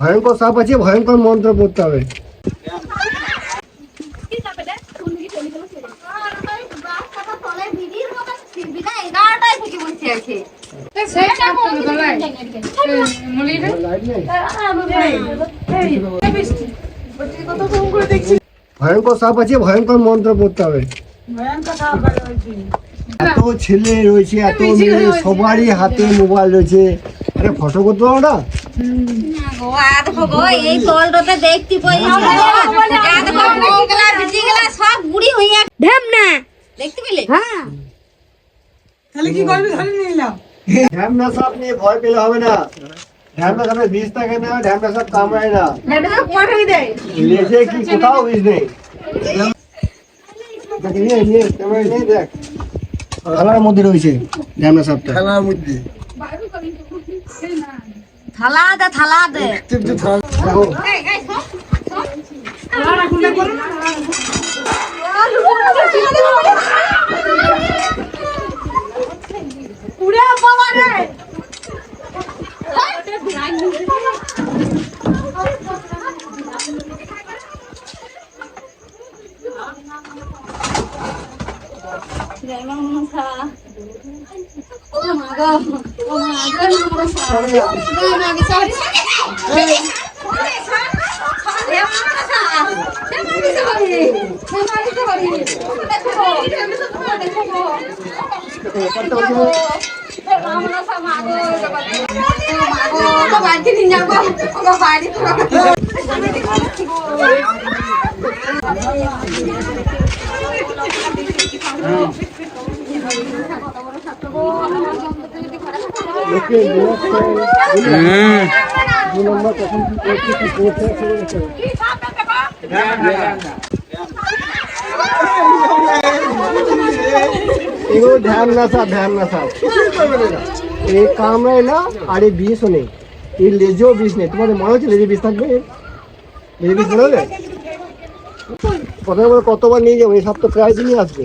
ভয়ঙ্কর সাপ আছে ভয়ঙ্কর মন্ত্র পড়তে হবে। ভয়ঙ্কর সাপ আছে ভয়ঙ্কর মন্ত্র পড়তে হবে। এত ছেলে রয়েছে এত মেয়ে সবারই হাতে মোবাইল রয়েছে। আরে ফটো করতে পারো না? ভয় পেলে হবে না। ঢ্যামনা সাপের বিষ থাকে না ঢ্যামনা সাপ কামড়ায় না। লেজে কি কোথাও বিষ নেই। থালার মধ্যে রয়েছে ঢ্যামনা সাপটা। থালার মধ্যে। থালা দে, থালা দে। দেখো ও মা গো, ও মা গো, না, না, sorry, sorry. বাড়িতে নিয়ে বাড়ি ধ্যান না ধ্যান না সাপ এই কামড়ায় না আর এই বিষও নেই এই লেজেও বিষ নেই তোমাদের মনে হচ্ছে লেজে বিষ থাকবে লেজে বিষ মনে প্রথমে কতবার নিয়ে যাব এই সাপ তো প্রায় দিনই আসবে